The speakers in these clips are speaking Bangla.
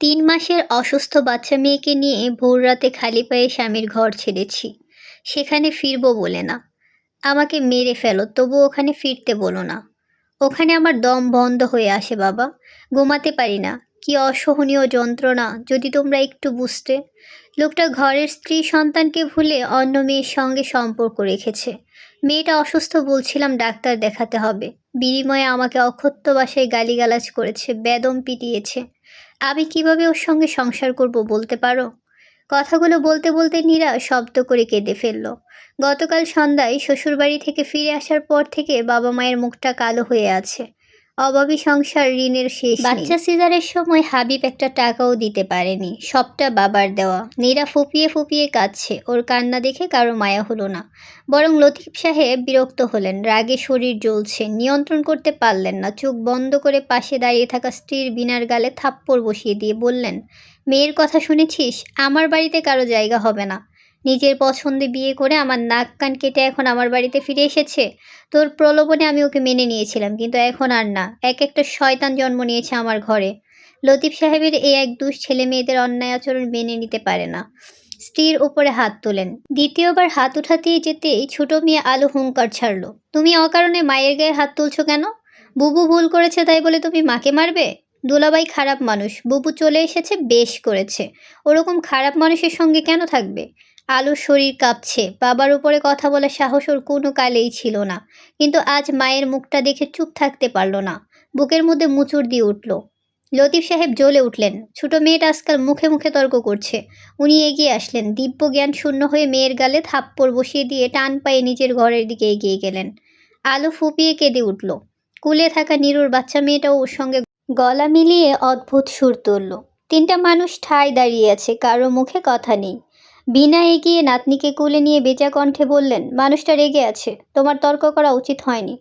তিন মাসের অসুস্থ বাচ্চা মেয়েকে নিয়ে ভোর রাতে খালি পায়ে স্বামীর ঘর ছেড়েছি। সেখানে ফিরবো বলে না। আমাকে মেরে ফেলো, তবু ওখানে ফিরতে বলো না। ওখানে আমার দম বন্ধ হয়ে আসে, বাবা। ঘুমাতে পারি না। কি অসহনীয় যন্ত্রণা, যদি তোমরা একটু বুঝতে। লোকটা ঘরের স্ত্রী সন্তানকে ভুলে অন্য মেয়ের সঙ্গে সম্পর্ক রেখেছে। মেয়েটা অসুস্থ বলছিলাম ডাক্তার দেখাতে হবে। বিনিময়ে আমাকে অক্ষত্য বাসায় গালিগালাজ করেছে, বেদম পিটিয়েছে। আমি কীভাবে ওর সঙ্গে সংসার করব বলতে পারো? কথাগুলো বলতে বলতে নীরা শব্দ করে কেঁদে ফেলল। গতকাল সন্ধ্যায় শ্বশুরবাড়ি থেকে ফিরে আসার পর থেকে বাবা মায়ের মুখটা কালো হয়ে আছে। অভাবী সংসার ঋণের শেষ বাচ্চা সিজারের সময় হাবিব একটা টাকাও দিতে পারেনি। সবটা বাবার দেওয়া। নীরা ফুপিয়ে ফুপিয়ে কাঁদছে। ওর কান্না দেখে কারও মায়া হলো না। বরং লতিফ সাহেব বিরক্ত হলেন। রাগে শরীর জ্বলছে। নিয়ন্ত্রণ করতে পারলেন না। চোখ বন্ধ করে পাশে দাঁড়িয়ে থাকা স্ত্রীর বিনার গালে থাপ্পড় বসিয়ে দিয়ে বললেন, মেয়ের কথা শুনেছিস? আমার বাড়িতে কারও জায়গা হবে না। নিজের পছন্দে বিয়ে করে আমার নাক কান কেটে এখন আমার বাড়িতে ফিরে এসেছে। তোর প্রলোভনে আমি ওকে মেনে নিয়েছিলাম, কিন্তু এখন আর না। এক একটা শয়তান জন্ম নিয়েছে আমার ঘরে। লতিফ সাহেবের এই এক দুষ ছেলে মেয়েদের অন্যায় আচরণ মেনে নিতে পারে না। স্ত্রীর উপরে হাত তোলেন। দ্বিতীয়বার হাত উঠাতেই যেতেই ছোট মেয়ে আলো হুঙ্কার ছাড়ল। তুমি অকারণে মায়ের গায়ে হাত তুলছো কেন? বুবু ভুল করেছে তাই বলে তুমি মাকে মারবে? দুলাবাই খারাপ মানুষ। বুবু চলে এসেছে, বেশ করেছে। ওরকম খারাপ মানুষের সঙ্গে কেন থাকবে? আলুর শরীর কাঁপছে। বাবার উপরে কথা বলার সাহস ওর কোনো কালেই ছিল না। কিন্তু আজ মায়ের মুখটা দেখে চুপ থাকতে পারল না। বুকের মধ্যে মুচুর দিয়ে উঠল। লতিফ সাহেব জ্বলে উঠলেন। ছোট মেয়েটা আজকাল মুখে মুখে তর্ক করছে। উনি এগিয়ে আসলেন। দিব্য জ্ঞান শূন্য হয়ে মেয়ের গালে থাপ্পড় বসিয়ে দিয়ে টান পায়ে নিজের ঘরের দিকে এগিয়ে গেলেন। আলো ফুপিয়ে কেঁদে উঠল। কুলে থাকা নিরুর বাচ্চা মেয়েটাও ওর সঙ্গে গলা মিলিয়ে অদ্ভুত সুর তুলল। তিনটা মানুষ ঠায় দাঁড়িয়ে আছে, কারও মুখে কথা নেই। বিনা এগিয়ে নাতনিকে কুলে নিয়ে বেজা কণ্ঠে বললেন, মানুষটা রেগে আছে, তোমার তর্ক করা উচিত হয়নি।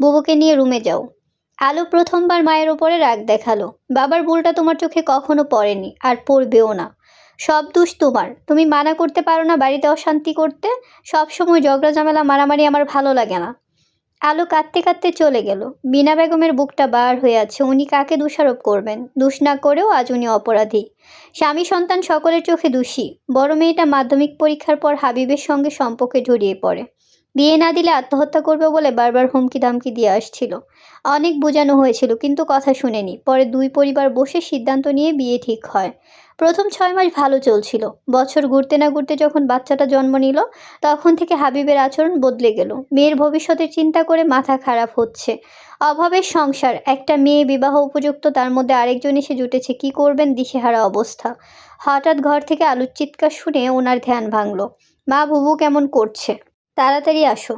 বুবুকে নিয়ে রুমে যাও। আলো প্রথমবার মায়ের ওপরে রাগ দেখাল। বাবার ভুলটা তোমার চোখে কখনো পড়েনি, আর পড়বেও না। সব দোষ তোমার। তুমি মানা করতে পারো না বাড়িতে অশান্তি করতে। সব সময় ঝগড়া ঝামেলা মারামারি আমার ভালো লাগে না। আলো কাঁদতে কাঁদতে চলে গেল। বিনা বেগমের বুকটা বার হয়ে আছে, উনি কাকে দোষারোপ করবেন? দোষ না করেও আজ উনি অপরাধী। স্বামী সন্তান সকলের চোখে দোষী। বড় মেয়েটা মাধ্যমিক পরীক্ষার পর হাবিবের সঙ্গে সম্পর্কে জড়িয়ে পড়ে। বিয়ে না দিলে আত্মহত্যা করবে বলে বারবার হুমকি দামকি দিয়ে আসছিল। অনেক বোঝানো হয়েছিল, কিন্তু কথা শুনেনি। পরে দুই পরিবার বসে সিদ্ধান্ত নিয়ে বিয়ে ঠিক হয়। প্রথম ছয় মাস ভালো চলছিল। বছর ঘুরতে না ঘুরতে যখন বাচ্চাটা জন্ম নিল, তখন থেকে হাবিবের আচরণ বদলে গেল। মেয়ের ভবিষ্যতের চিন্তা করে মাথা খারাপ হচ্ছে। অভাবের সংসার, একটা মেয়ে বিবাহ উপযুক্ত, তার মধ্যে আরেকজন এসে জুটেছে, কি করবেন দিশেহারা অবস্থা। হঠাৎ ঘর থেকে আলুর চিৎকার শুনে ওনার ধ্যান ভাঙল। মা, বুবু কেমন করছে? তাড়াতাড়ি আসো।